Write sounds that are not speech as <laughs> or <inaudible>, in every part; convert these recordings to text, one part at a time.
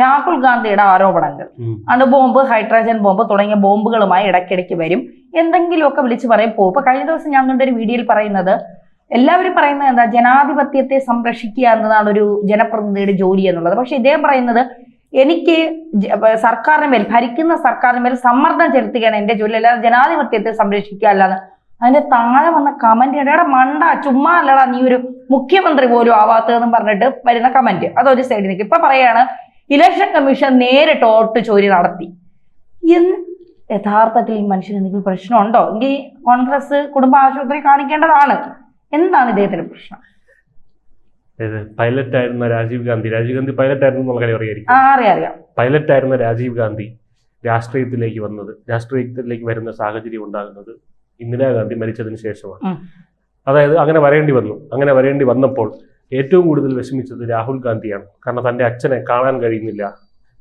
രാഹുൽ ഗാന്ധിയുടെ ആരോപണങ്ങൾ. അണുബോംബ് hydrogen bomb തുടങ്ങിയ ബോംബുകളുമായി ഇടയ്ക്കിടയ്ക്ക് വരും. എന്തെങ്കിലുമൊക്കെ വിളിച്ച് പറയും പോകും ഇപ്പൊ കഴിഞ്ഞ ദിവസം ഞാൻ കണ്ട ഒരു വീഡിയോയിൽ പറയുന്നത് എല്ലാവരും പറയുന്നത് എന്താ? ജനാധിപത്യത്തെ സംരക്ഷിക്കുക എന്നതാണ് ഒരു ജനപ്രതിനിധിയുടെ ജോലി എന്നുള്ളത്. പക്ഷെ ഇദ്ദേഹം പറയുന്നത് എനിക്ക് സർക്കാരിന് മേൽ ഭരിക്കുന്ന സർക്കാരിന് മേൽ സമ്മർദ്ദം ചെലുത്തുകയാണ് എന്റെ ജോലി. അല്ലാതെ ജനാധിപത്യത്തെ സംരക്ഷിക്കുക അല്ലാതെ. അതിന്റെ താഴെ വന്ന കമന്റ് എടാ മണ്ട ചുമ്മാ അല്ലടാ നീ ഒരു മുഖ്യമന്ത്രി പോലും ആവാത്തതെന്നും പറഞ്ഞിട്ട് വരുന്ന കമന്റ് അതൊരു സൈഡിൽ നിൽക്കും ഇപ്പൊ പറയാണ് ഇലക്ഷൻ കമ്മീഷൻ നേരിട്ട് വോട്ട് ചോരി നടത്തി. എന്ന് യഥാർത്ഥത്തിൽ ഈ മനുഷ്യന് എന്തെങ്കിലും പ്രശ്നമുണ്ടോ? എങ്കിൽ കോൺഗ്രസ് കുടുംബ ആശുപത്രി കാണിക്കേണ്ടതാണ്. എന്താണ് ഇദ്ദേഹത്തിന്റെ പ്രശ്നം? പൈലറ്റ് ആയിരുന്ന രാജീവ് ഗാന്ധി? രാജീവ് ഗാന്ധി പൈലറ്റ് ആയിരുന്നു എന്നുള്ള കാര്യം അറിയാം പൈലറ്റ് ആയിരുന്ന രാജീവ് ഗാന്ധി രാഷ്ട്രീയത്തിലേക്ക് വന്നത് രാഷ്ട്രീയത്തിലേക്ക് വരുന്ന സാഹചര്യം ഉണ്ടാകുന്നത് ഇന്ദിരാഗാന്ധി മരിച്ചതിന് ശേഷമാണ്. അതായത് അങ്ങനെ വരേണ്ടി വന്നു. അങ്ങനെ വരേണ്ടി വന്നപ്പോൾ ഏറ്റവും കൂടുതൽ വിഷമിച്ചത് രാഹുൽ ഗാന്ധിയാണ്. കാരണം തന്റെ അച്ഛനെ കാണാൻ കഴിയുന്നില്ല.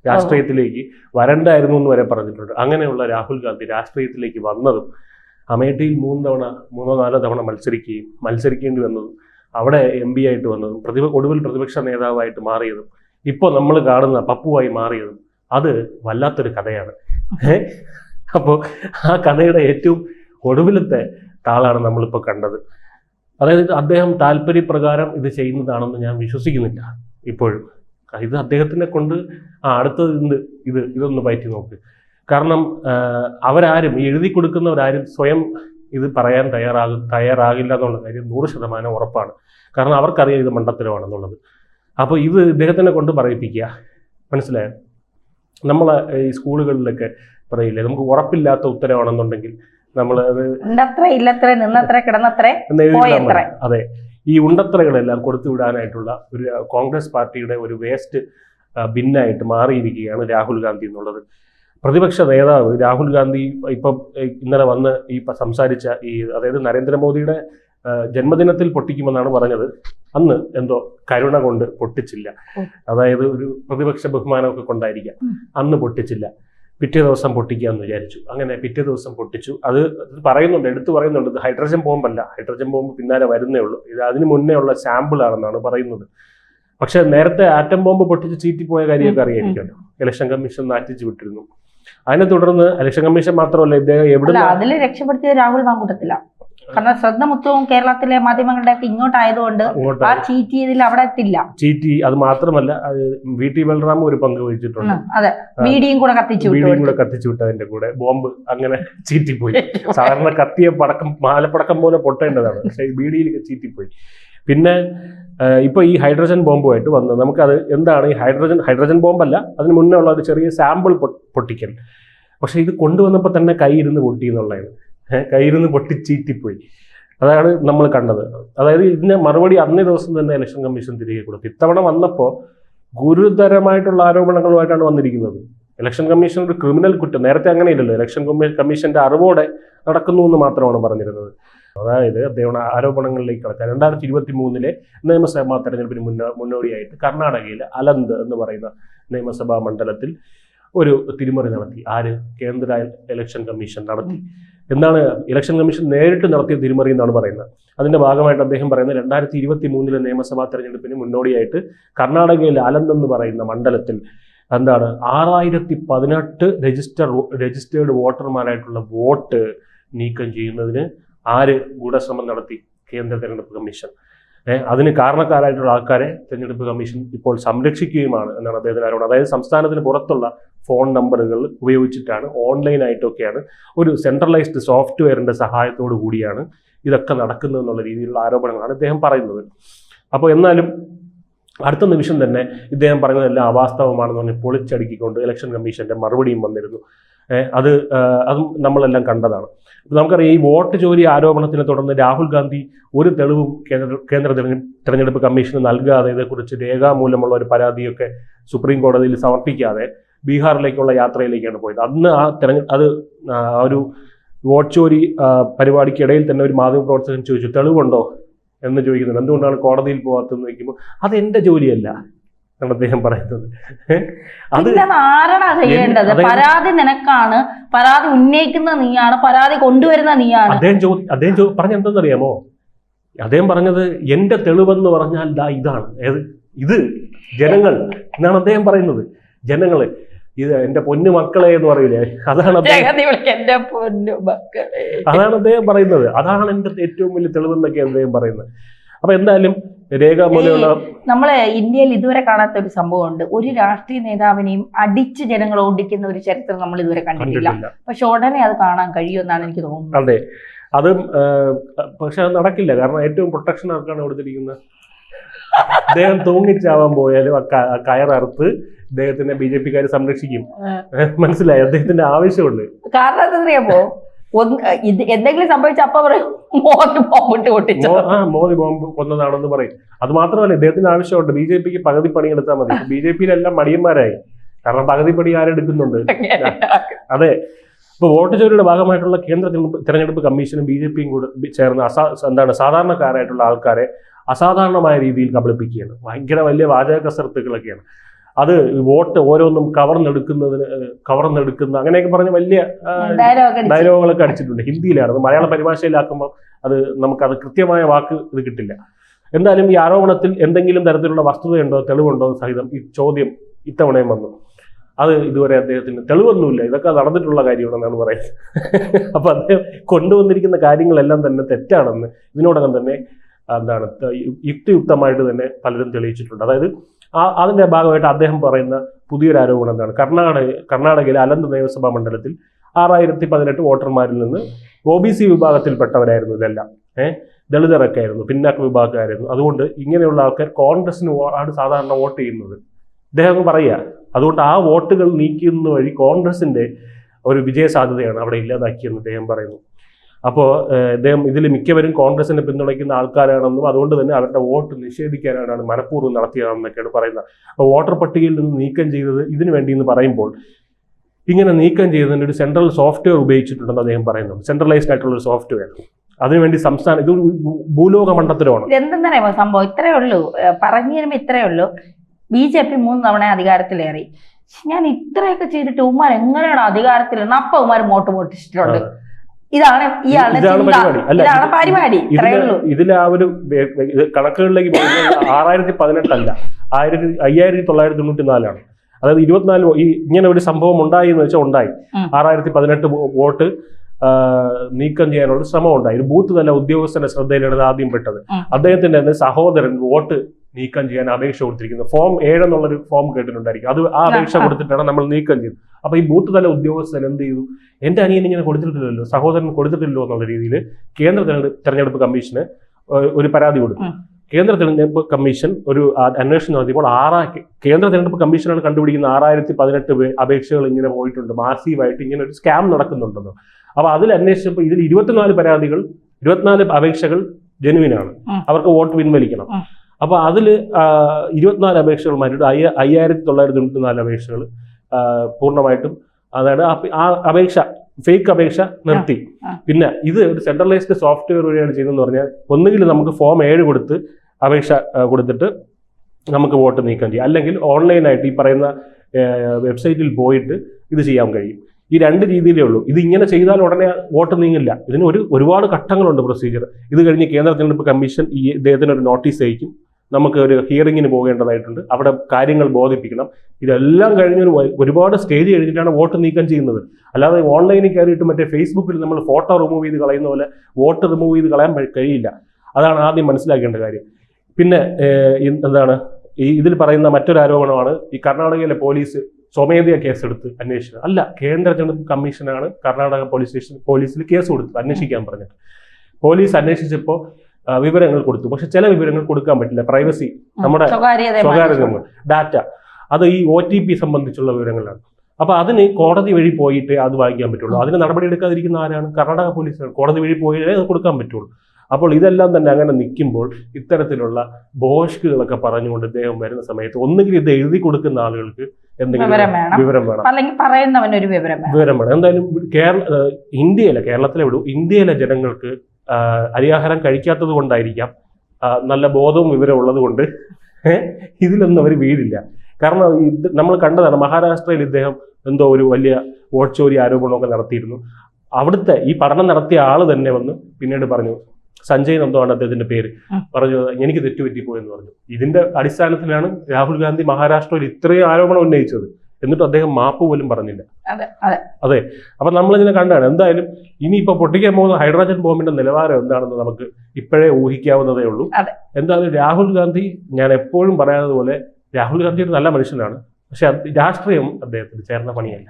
രാഷ്ട്രീയത്തിലേക്ക് വരണ്ടായിരുന്നു എന്ന് വരെ പറഞ്ഞിട്ടുണ്ട്. അങ്ങനെയുള്ള രാഹുൽ ഗാന്ധി രാഷ്ട്രീയത്തിലേക്ക് വന്നതും അമേഠിയിൽ മൂന്ന് തവണ മൂന്നോ നാലോ തവണ മത്സരിക്കുകയും മത്സരിക്കേണ്ടി വന്നതും അവിടെ എം പി ആയിട്ട് വന്നതും പ്രതിപ ഒടുവിൽ പ്രതിപക്ഷ നേതാവായിട്ട് മാറിയതും ഇപ്പോൾ നമ്മൾ കാണുന്ന പപ്പുവായി മാറിയതും അത് വല്ലാത്തൊരു കഥയാണ്. അപ്പോൾ ആ കഥയുടെ ഏറ്റവും ഒടുവിലത്തെ താളാണ് നമ്മളിപ്പോൾ കണ്ടത്. അതായത് അദ്ദേഹം താല്പര്യപ്രകാരം ഇത് ചെയ്യുന്നതാണെന്ന് ഞാൻ വിശ്വസിക്കുന്നില്ല ഇപ്പോഴും. ഇത് അദ്ദേഹത്തിനെ കൊണ്ട് ആ അടുത്തത് ഇത് ഇത് ഇതൊന്ന് പറ്റി നോക്ക്. കാരണം അവരാരും എഴുതി കൊടുക്കുന്നവരാരും സ്വയം ഇത് പറയാൻ തയ്യാറാകും തയ്യാറാകില്ല എന്നുള്ള കാര്യം നൂറ് ശതമാനം ഉറപ്പാണ്. കാരണം അവർക്കറിയാം ഇത് മണ്ടത്തരമാണെന്നുള്ളത്. അപ്പോൾ ഇത് ഇദ്ദേഹത്തിനെ കൊണ്ട് പറയിപ്പിക്കുക. മനസ്സിലായോ? നമ്മളെ ഈ സ്കൂളുകളിലൊക്കെ പറയില്ലേ? നമുക്ക് ഉറപ്പില്ലാത്ത ഉത്തരവാണെന്നുണ്ടെങ്കിൽ നമ്മൾ അത് ഉണ്ടത്ര ഇല്ലത്ര നിന്നത്ര കിടന്നത്ര ഈ ഉണ്ടത്രകളെല്ലാം കൊടുത്തു വിടാനായിട്ടുള്ള ഒരു കോൺഗ്രസ് പാർട്ടിയുടെ ഒരു വേസ്റ്റ് ഭിന്നായിട്ട് മാറിയിരിക്കുകയാണ് രാഹുൽ ഗാന്ധി എന്നുള്ളത്. പ്രതിപക്ഷ നേതാവ് രാഹുൽ ഗാന്ധി ഇപ്പം ഇന്നലെ വന്ന് ഈ സംസാരിച്ച ഈ അതായത് നരേന്ദ്രമോദിയുടെ ജന്മദിനത്തിൽ പൊട്ടിക്കുമെന്നാണ് പറഞ്ഞത്. അന്ന് എന്തോ കരുണ കൊണ്ട് പൊട്ടിച്ചില്ല. അതായത് ഒരു പ്രതിപക്ഷ ബഹുമാനമൊക്കെ കൊണ്ടായിരിക്കാം. അന്ന് പൊട്ടിച്ചില്ല. പിറ്റേ ദിവസം പൊട്ടിക്കാമെന്ന് വിചാരിച്ചു. അങ്ങനെ പിറ്റേ ദിവസം പൊട്ടിച്ചു. അത് പറയുന്നുണ്ട് എടുത്തു പറയുന്നുണ്ട് ഇത് ഹൈഡ്രജൻ ബോംബല്ല. ഹൈഡ്രജൻ ബോംബ് പിന്നാലെ വരുന്നേ ഉള്ളൂ. ഇത് അതിന് മുന്നേ ഉള്ള സാമ്പിൾ ആണെന്നാണ് പറയുന്നത്. പക്ഷെ നേരത്തെ ആറ്റം ബോംബ് പൊട്ടിച്ച് ചീറ്റിപ്പോയ കാര്യമൊക്കെ അറിയായിരിക്കുമല്ലോ ഇലക്ഷൻ കമ്മീഷൻ നാറ്റിച്ചു വിട്ടിരുന്നു. അതിനെ തുടർന്ന് ഇലക്ഷൻ കമ്മീഷൻ മാത്രമല്ല ഇദ്ദേഹം എവിടെ അതിൽ രാഹുൽ മാങ്കൂട്ടത്തില. കാരണം ശ്രദ്ധ മൊത്തവും കേരളത്തിലെ മാധ്യമങ്ങളുടെ ഒക്കെ ഇങ്ങോട്ടായതുകൊണ്ട് ആ ചീറ്റ് ചെയ്തതിൽ അവിടെ എത്തില്ല. ചീറ്റ് അത് മാത്രമല്ല വി ടി ബൽറാം ഒരു പങ്ക് വഹിച്ചിട്ടുണ്ട്. അതെ. വീടിയും കൂടെ കത്തിച്ചു വീടിയും കൂടെ കത്തിച്ചു വിട്ടതിന്റെ കൂടെ. ബോംബ് അങ്ങനെ <laughs> ചീറ്റിപ്പോയി. സാധാരണ കത്തിയ പടക്കം മാലപ്പടക്കം പോലെ പൊട്ടേണ്ടതാണ്. പക്ഷേ ഈ ബീഡിയിൽ ചീറ്റിപ്പോയി. പിന്നെ ഇപ്പൊ ഈ ഹൈഡ്രജൻ ബോംബുമായിട്ട് വന്നത് നമുക്കത് എന്താണ് ഈ ഹൈഡ്രജൻ ഹൈഡ്രജൻ ബോംബല്ല അതിന് മുന്നേ ഉള്ള ഒരു ചെറിയ സാമ്പിൾ പൊട്ടിക്കൽ. പക്ഷെ ഇത് കൊണ്ടുവന്നപ്പോൾ തന്നെ കൈ ഇരുന്ന് പൊട്ടി എന്നുള്ളതാണ്. ഏഹ് നിന്ന് പൊട്ടിച്ചീറ്റിപ്പോയി. അതാണ് നമ്മൾ കണ്ടത്. അതായത് ഇതിന് മറുപടി അന്നേ ദിവസം തന്നെ ഇലക്ഷൻ കമ്മീഷൻ തിരികെ കൊടുത്തു. ഇത്തവണ വന്നപ്പോൾ ഗുരുതരമായിട്ടുള്ള ആരോപണങ്ങളുമായിട്ടാണ് വന്നിരിക്കുന്നത്. ഇലക്ഷൻ കമ്മീഷൻ ഒരു ക്രിമിനൽ കുറ്റം. നേരത്തെ അങ്ങനെയില്ലല്ലോ. ഇലക്ഷൻ കമ്മീ- കമ്മീഷന്റെ അറിവോടെ നടക്കുന്നു എന്ന് മാത്രമാണ് പറഞ്ഞിരുന്നത്. അതായത് അദ്ദേഹം ആരോപണങ്ങളിലേക്ക് കടക്കാൻ. രണ്ടായിരത്തി ഇരുപത്തി മൂന്നിലെ നിയമസഭാ തെരഞ്ഞെടുപ്പിന് മുന്നോ മുന്നോടിയായിട്ട് കർണാടകയിലെ അലന്ത് എന്ന് പറയുന്ന നിയമസഭാ മണ്ഡലത്തിൽ ഒരു തിരിമറി നടത്തി. ആര്? കേന്ദ്ര ഇലക്ഷൻ കമ്മീഷൻ നടത്തി. എന്താണ് ഇലക്ഷൻ കമ്മീഷൻ നേരിട്ട് നടത്തിയ തിരിമറി എന്നാണ് പറയുന്നത്. അതിന്റെ ഭാഗമായിട്ട് അദ്ദേഹം പറയുന്നത് രണ്ടായിരത്തി ഇരുപത്തി മൂന്നിലെ നിയമസഭാ തെരഞ്ഞെടുപ്പിന് മുന്നോടിയായിട്ട് കർണാടകയിലെ അലന്ത് എന്ന് പറയുന്ന മണ്ഡലത്തിൽ എന്താണ് ആറായിരത്തി പതിനെട്ട് രജിസ്റ്റർ രജിസ്റ്റേർഡ് വോട്ടർമാരായിട്ടുള്ള വോട്ട് നീക്കം ചെയ്യുന്നതിന് ആര് ഗൂഢശ്രമം നടത്തി? കേന്ദ്ര തെരഞ്ഞെടുപ്പ് കമ്മീഷൻ അതിന് കാരണക്കാരായിട്ടുള്ള ആൾക്കാരെ തെരഞ്ഞെടുപ്പ് കമ്മീഷൻ ഇപ്പോൾ സംരക്ഷിക്കുകയുമാണ് എന്നാണ് അദ്ദേഹത്തിന് ആരോപണം. അതായത് സംസ്ഥാനത്തിന് പുറത്തുള്ള ഫോൺ നമ്പറുകൾ ഉപയോഗിച്ചിട്ടാണ് ഓൺലൈനായിട്ടൊക്കെയാണ് ഒരു സെൻട്രലൈസ്ഡ് സോഫ്റ്റ്വെയറിന്റെ സഹായത്തോടു കൂടിയാണ് ഇതൊക്കെ നടക്കുന്നത് എന്നുള്ള രീതിയിലുള്ള ആരോപണങ്ങളാണ് ഇദ്ദേഹം പറയുന്നത്. അപ്പോൾ എന്നാലും അടുത്ത നിമിഷം തന്നെ ഇദ്ദേഹം പറഞ്ഞതെല്ലാം അവാസ്തവമാണെന്ന് പറഞ്ഞ് പൊളിച്ചടുക്കിക്കൊണ്ട് ഇലക്ഷൻ കമ്മീഷന്റെ മറുപടിയും വന്നിരുന്നു. അത് അത് നമ്മളെല്ലാം കണ്ടതാണ്. നമുക്കറിയാം ഈ വോട്ട് ചോരി ആരോപണത്തിനെ തുടർന്ന് രാഹുൽ ഗാന്ധി ഒരു തെളിവും കേന്ദ്ര കേന്ദ്ര തെരഞ്ഞെടുപ്പ് കമ്മീഷന് നൽകാതെ ഇതേക്കുറിച്ച് രേഖാമൂലമുള്ള ഒരു പരാതിയൊക്കെ സുപ്രീം കോടതിയിൽ സമർപ്പിക്കാതെ ബീഹാറിലേക്കുള്ള യാത്രയിലേക്കാണ് പോയത്. അന്ന് ആ തെരഞ്ഞെ അത് ഒരു വോട്ട് ചോരി പരിപാടിക്കിടയിൽ തന്നെ ഒരു മാധ്യമപ്രവർത്തകൻ ചോദിച്ചു തെളിവുണ്ടോ? എന്ന് ചോദിക്കുന്നുണ്ട്. എന്തുകൊണ്ടാണ് കോടതിയിൽ പോകാത്തതെന്ന് ചോദിക്കുമ്പോൾ അത് എന്റെ ജോലിയല്ല. എന്നാണ് അദ്ദേഹം പറയുന്നത്. അത് പിന്നെ ചെയ്യേണ്ടത്? പരാതി നിനക്കാണ്. പരാതി ഉന്നയിക്കുന്ന നീയാണ്. പരാതി കൊണ്ടുവരുന്ന നീയാണ്. അദ്ദേഹം ചോദി അദ്ദേഹം പറഞ്ഞ എന്തെന്നറിയാമോ? അദ്ദേഹം പറഞ്ഞത് എന്റെ തെളിവെന്ന് പറഞ്ഞാൽ ദാ ഇതാണ്. ഏത്? ഇത് ജനങ്ങൾ എന്നാണ് അദ്ദേഹം പറയുന്നത്. ജനങ്ങൾ ഇത് എന്റെ പൊന്നു മക്കളെ എന്ന് പറയില്ലേ അതാണ് അദ്ദേഹം അതാണ് അദ്ദേഹം പറയുന്നത്. അതാണ് എന്റെ ഏറ്റവും വലിയ തെളിവെന്നൊക്കെ അദ്ദേഹം പറയുന്നത്. അപ്പൊ എന്തായാലും രേഖ പോലെയുള്ള നമ്മളെ ഇന്ത്യയിൽ ഇതുവരെ കാണാത്ത ഒരു സംഭവമുണ്ട്. ഒരു രാഷ്ട്രീയ നേതാവിനെയും അടിച്ച് ജനങ്ങൾ ഓടിക്കുന്ന ഒരു ചരിത്രം നമ്മൾ ഇതുവരെ കണ്ടിട്ടില്ല. പക്ഷെ ഉടനെ അത് കാണാൻ കഴിയുമെന്നാണ് എനിക്ക് തോന്നുന്നത്. അതെ. അത് പക്ഷെ അത് നടക്കില്ല. കാരണം ഏറ്റവും പ്രൊട്ടക്ഷൻ ആർക്കാണ് കൊടുത്തിരിക്കുന്നത്? അദ്ദേഹം തൂങ്ങിച്ചാവാൻ പോയാലും കയററുത്ത് ഇദ്ദേഹത്തിനെ ബി ജെ പിക്കാർ സംരക്ഷിക്കും. മനസ്സിലായി? അദ്ദേഹത്തിന്റെ ആവശ്യമുണ്ട്. കാരണം എന്താ ഒന്ന് ഇത് എന്തെങ്കിലും സംഭവിച്ച അപ്പ പറയും മോദി ബോംബിട്ട് പൊട്ടിച്ചോ. മോ- ആ മോദി ബോംബ് കൊന്നതാണെന്ന് പറയും. അത് മാത്രമല്ല ഇദ്ദേഹത്തിന് ആവശ്യമുണ്ട്. ബി ജെ പിക്ക് പകുതി പണി എടുത്താൽ മതി. ബി ജെ പിയിലെല്ലാം മടിയന്മാരായി. കാരണം പകുതി പണി ആരെടുക്കുന്നുണ്ട് അതെ. ഇപ്പൊ വോട്ട് ചോരിയുടെ ഭാഗമായിട്ടുള്ള കേന്ദ്ര തിരഞ്ഞെടുപ്പ് കമ്മീഷനും ബി ജെ പിയും കൂടെ ചേർന്ന് അസാ എന്താണ് സാധാരണക്കാരായിട്ടുള്ള ആൾക്കാരെ അസാധാരണമായ രീതിയിൽ കബളിപ്പിക്കുകയാണ്. ഭയങ്കര വലിയ വാചക കസരത്തുകളൊക്കെയാണ് അത് വോട്ട് ഓരോന്നും കവർന്നെടുക്കുന്നതിന് കവർന്നെടുക്കുന്ന അങ്ങനെയൊക്കെ പറഞ്ഞ വലിയ ഡയലോഗുകളൊക്കെ അടിച്ചിട്ടുണ്ട്. ഹിന്ദിയിലാണ്. അത് മലയാള പരിഭാഷയിലാക്കുമ്പോൾ അത് നമുക്കത് കൃത്യമായ വാക്ക് ഇത് കിട്ടില്ല. എന്തായാലും ഈ ആരോപണത്തിൽ എന്തെങ്കിലും തരത്തിലുള്ള വസ്തുതയുണ്ടോ തെളിവുണ്ടോ എന്ന് സഹിതം ഈ ചോദ്യം ഇത്തവണയും വന്നു. അത് ഇതുവരെ അദ്ദേഹത്തിന് തെളിവൊന്നുമില്ല. ഇതൊക്കെ നടന്നിട്ടുള്ള കാര്യമാണെന്നാണ് പറയുന്നത്. <laughs> അപ്പൊ അദ്ദേഹം കൊണ്ടുവന്നിരിക്കുന്ന കാര്യങ്ങളെല്ലാം തന്നെ തെറ്റാണെന്ന് ഇതിനോടകം തന്നെ എന്താണ് യുക്തിയുക്തമായിട്ട് തന്നെ പലരും തെളിയിച്ചിട്ടുണ്ട്. അതായത് ആ അതിന്റെ ഭാഗമായിട്ട് അദ്ദേഹം പറയുന്ന പുതിയൊരു ആരോപണം എന്താണ്? കർണാടക കർണാടകയിലെ അലന്ത് നിയമസഭാ മണ്ഡലത്തിൽ ആറായിരത്തി പതിനെട്ട് വോട്ടർമാരിൽ നിന്ന് ഒ ബി സി വിഭാഗത്തിൽപ്പെട്ടവരായിരുന്നു ഇതെല്ലാം. ഏഹ് ദളിതരൊക്കെ ആയിരുന്നു പിന്നാക്ക വിഭാഗക്കാരായിരുന്നു. അതുകൊണ്ട് ഇങ്ങനെയുള്ള ആൾക്കാർ കോൺഗ്രസിന് ആണ് സാധാരണ വോട്ട് ചെയ്യുന്നത്. അദ്ദേഹം പറയുക അതുകൊണ്ട് ആ വോട്ടുകൾ നീക്കുന്ന വഴി കോൺഗ്രസിന്റെ ഒരു വിജയ സാധ്യതയാണ് അവിടെ ഇല്ലാതാക്കിയെന്ന് അദ്ദേഹം പറയുന്നു. അപ്പോൾ ഇദ്ദേഹം ഇതിൽ മിക്കവരും കോൺഗ്രസിനെ പിന്തുണയ്ക്കുന്ന ആൾക്കാരാണെന്നും അതുകൊണ്ട് തന്നെ അവരുടെ വോട്ട് നിഷേധിക്കാനാണ് മനഃപൂർവം നടത്തിയതെന്നൊക്കെയാണ് പറയുന്നത്. അപ്പോൾ വോട്ടർ പട്ടികയിൽ നിന്ന് നീക്കം ചെയ്തത് ഇതിനു വേണ്ടി എന്ന് പറയുമ്പോൾ ഇങ്ങനെ നീക്കം ചെയ്തതിന് ഒരു സെൻട്രൽ സോഫ്റ്റ്വെയർ ഉപയോഗിച്ചിട്ടുണ്ടെന്ന് അദ്ദേഹം പറയുന്നുണ്ട് സെൻട്രലൈസ്ഡ് ആയിട്ടുള്ള ഒരു സോഫ്റ്റ്വെയർ. അതിനുവേണ്ടി സംസ്ഥാന ഇത് ഭൂലോക മണ്ഡലത്തിലാണ്? എന്തെന്നറിയാമോ? സംഭവം ഇത്രയേ ഉള്ളൂ. പറഞ്ഞു ഇത്രയേ ഉള്ളൂ. ബി ജെ പി മൂന്ന് തവണ അധികാരത്തിലേറി. ഞാൻ ഇത്രയൊക്കെ ചെയ്തിട്ട് ഉമ്മാർ എങ്ങനെയാണ് അധികാരത്തിൽ അപ്പൊ ഉമ്മാർ മോട്ട് പൊട്ടിച്ചിട്ടുണ്ട്. ഇതാണ് ഇയാളുടെ ഇതാണ് പരിപാടി. ഇതിൽ ആ ഒരു കണക്കുകളിലേക്ക് ആറായിരത്തി പതിനെട്ടല്ല ആയിരത്തി അയ്യായിരത്തി തൊള്ളായിരത്തി തൊണ്ണൂറ്റി നാലാണ് അതായത് ഇരുപത്തിനാല് ഈ ഇങ്ങനെ ഒരു സംഭവം ഉണ്ടായി എന്ന് വെച്ചാൽ ഉണ്ടായി. ആറായിരത്തി പതിനെട്ട് വോട്ട് നീക്കം ചെയ്യാനുള്ള ശ്രമം ഉണ്ടായി. ഒരു ബൂത്ത് തന്നെ ഉദ്യോഗസ്ഥന്റെ ശ്രദ്ധയിലാണ് ആദ്യം പെട്ടത്. അദ്ദേഹത്തിന്റെ സഹോദരൻ വോട്ട് നീക്കം ചെയ്യാൻ അപേക്ഷ കൊടുത്തിരിക്കുന്നത് ഫോം ഏഴ് എന്നുള്ളൊരു ഫോം കേട്ടിട്ടുണ്ടായിരിക്കും. അത് ആ അപേക്ഷ. കൊടുത്തിട്ടാണ് നമ്മൾ നീക്കം ചെയ്തത്. അപ്പൊ ഈ ബൂത്ത് തല ഉദ്യോഗസ്ഥൻ എന്ത് ചെയ്തു? എന്റെ അനിയൻ ഇങ്ങനെ കൊടുത്തിട്ടില്ലല്ലോ സഹോദരൻ കൊടുത്തിട്ടില്ലോ എന്നുള്ള രീതിയിൽ കേന്ദ്ര തെരഞ്ഞെടുപ്പ് കമ്മീഷന് ഒരു പരാതി കൊടുത്തു. കേന്ദ്ര തെരഞ്ഞെടുപ്പ് കമ്മീഷൻ ഒരു അന്വേഷണം നടത്തിയപ്പോൾ ആറാ കേന്ദ്ര തെരഞ്ഞെടുപ്പ് കമ്മീഷനാണ് കണ്ടുപിടിക്കുന്ന ആറായിരത്തി പതിനെട്ട് അപേക്ഷകൾ ഇങ്ങനെ പോയിട്ടുണ്ട്. മാസീവായിട്ട് ഇങ്ങനെ ഒരു സ്കാം നടക്കുന്നുണ്ടെന്ന്. അപ്പൊ അതിൽ അന്വേഷിച്ചപ്പോൾ ഇതിൽ ഇരുപത്തിനാല് പരാതികൾ ഇരുപത്തിനാല് അപേക്ഷകൾ ജനുവിനാണ്. അവർക്ക് വോട്ട് പിൻവലിക്കണം. ഉം. അപ്പൊ അതിൽ ഇരുപത്തിനാല് അപേക്ഷകൾ മാറ്റിയിട്ട് അയ്യ അയ്യായിരത്തി തൊള്ളായിരത്തി തൊണ്ണൂറ്റി നാല് അപേക്ഷകൾ പൂർണമായിട്ടും അതായത് ആ അപേക്ഷ ഫേക്ക് അപേക്ഷ നിർത്തി. പിന്നെ ഇത് ഒരു സെൻട്രലൈസ്ഡ് സോഫ്റ്റ്വെയർ വഴിയാണ് ചെയ്തതെന്ന് പറഞ്ഞാൽ ഒന്നുകിൽ നമുക്ക് ഫോം ഏഴ് കൊടുത്ത് അപേക്ഷ കൊടുത്തിട്ട് നമുക്ക് വോട്ട് നീക്കം ചെയ്യാം. അല്ലെങ്കിൽ ഓൺലൈനായിട്ട് ഈ പറയുന്ന വെബ്സൈറ്റിൽ പോയിട്ട് ഇത് ചെയ്യാൻ കഴിയും. ഈ രണ്ട് രീതിയിലേ ഉള്ളൂ. ഇത് ഇങ്ങനെ ചെയ്താൽ ഉടനെ വോട്ട് നീങ്ങില്ല. ഇതിന് ഒരു ഒരുപാട് ഘട്ടങ്ങളുണ്ട് പ്രൊസീജിയർ ഇത് കഴിഞ്ഞ് കേന്ദ്ര തിരഞ്ഞെടുപ്പ് കമ്മീഷൻ ഈ ഇദ്ദേഹത്തിന് ഒരു നോട്ടീസ് അയക്കും. നമുക്ക് ഒരു ഹിയറിങ്ങിന് പോകേണ്ടതായിട്ടുണ്ട്. അവിടെ കാര്യങ്ങൾ ബോധിപ്പിക്കണം. ഇതെല്ലാം കഴിഞ്ഞൊരു വ- ഒരുപാട് സ്റ്റേജ് കഴിഞ്ഞിട്ടാണ് വോട്ട് നീക്കം ചെയ്യുന്നത്. അല്ലാതെ ഓൺലൈനിൽ കയറിയിട്ട് മറ്റേ ഫേസ്ബുക്കിൽ നമ്മൾ ഫോട്ടോ റിമൂവ് ചെയ്ത് കളയുന്ന പോലെ വോട്ട് റിമൂവ് ചെയ്ത് കളയാൻ കഴിയില്ല. അതാണ് ആദ്യം മനസ്സിലാക്കേണ്ട കാര്യം. പിന്നെ എന്താണ് ഈ ഇതിൽ പറയുന്ന മറ്റൊരു ആരോപണമാണ് ഈ കർണാടകയിലെ പോലീസ് സ്വമേധയാ കേസെടുത്ത് അന്വേഷിച്ചത്. അല്ല കേന്ദ്ര തെരഞ്ഞെടുപ്പ് കമ്മീഷനാണ് കർണാടക പോലീസ് സ്റ്റേഷൻ പോലീസിൽ കേസ് കൊടുത്തത് അന്വേഷിക്കാൻ പറഞ്ഞത് പോലീസ് അന്വേഷിച്ചപ്പോൾ വിവരങ്ങൾ കൊടുത്തു. പക്ഷെ ചില വിവരങ്ങൾ കൊടുക്കാൻ പറ്റില്ല. പ്രൈവസി നമ്മുടെ സ്വകാര്യത സ്വകാര്യ ഡാറ്റ അത് ഈ ഒ ടി പി സംബന്ധിച്ചുള്ള വിവരങ്ങളാണ്. അപ്പൊ അതിന് കോടതി വഴി പോയിട്ട് അത് വാങ്ങിക്കാൻ പറ്റുള്ളൂ. അതിന് നടപടി എടുക്കാതിരിക്കുന്ന ആരാണ്? കർണാടക പോലീസാണ് കോടതി വഴി പോയാലേ അത് കൊടുക്കാൻ പറ്റുള്ളൂ. അപ്പോൾ ഇതെല്ലാം തന്നെ അങ്ങനെ നിൽക്കുമ്പോൾ ഇത്തരത്തിലുള്ള ബോഷ്കുകളൊക്കെ പറഞ്ഞുകൊണ്ട് ഇദ്ദേഹം വരുന്ന സമയത്ത് ഒന്നുകിൽ ഇത് എഴുതി കൊടുക്കുന്ന ആളുകൾക്ക് എന്തെങ്കിലും വിവരം വേണം. അല്ലെങ്കിൽ പറയുന്നവനൊരു വിവരം വിവരം വേണം. എന്തായാലും കേരള ഇന്ത്യയിലെ കേരളത്തിലെ വിടും ഇന്ത്യയിലെ ജനങ്ങൾക്ക് അരിയാഹാരം കഴിക്കാത്തത് കൊണ്ടായിരിക്കാം. നല്ല ബോധവും വിവരം ഉള്ളത് കൊണ്ട്. ഇതിലൊന്നും അവർ വീഴില്ല. കാരണം ഇത് നമ്മൾ കണ്ടതാണ് മഹാരാഷ്ട്രയിൽ ഇദ്ദേഹം എന്തോ ഒരു വലിയ വോട്ട് ചോരി ആരോപണമൊക്കെ നടത്തിയിരുന്നു. അവിടുത്തെ ഈ പഠനം നടത്തിയ ആൾ തന്നെ വന്ന് പിന്നീട് പറഞ്ഞു സഞ്ജയ് എന്തോ ആണ് അദ്ദേഹത്തിന്റെ പേര്? പറഞ്ഞു എനിക്ക് തെറ്റുപറ്റിപ്പോയെന്ന് പറഞ്ഞു. ഇതിന്റെ അടിസ്ഥാനത്തിലാണ് രാഹുൽ ഗാന്ധി മഹാരാഷ്ട്രയിൽ ഇത്രയും ആരോപണം ഉന്നയിച്ചത്. എന്നിട്ടും അദ്ദേഹം മാപ്പ് പോലും പറഞ്ഞില്ല. അതെ അപ്പൊ നമ്മളിങ്ങനെ കണ്ടാണ്. എന്തായാലും ഇനിയിപ്പോ പൊട്ടിക്കാൻ പോകുന്ന ഹൈഡ്രോജൻ ബോംബിന്റെ നിലവാരം എന്താണെന്ന് നമുക്ക് ഇപ്പോഴേ ഊഹിക്കാവുന്നതേ ഉള്ളൂ. എന്തായാലും രാഹുൽ ഗാന്ധി ഞാൻ എപ്പോഴും പറയാത്തതുപോലെ പോലെ രാഹുൽ ഗാന്ധി ഒരു നല്ല മനുഷ്യനാണ്. പക്ഷെ രാഷ്ട്രീയം അദ്ദേഹത്തിന് ചേർന്ന പണിയല്ല.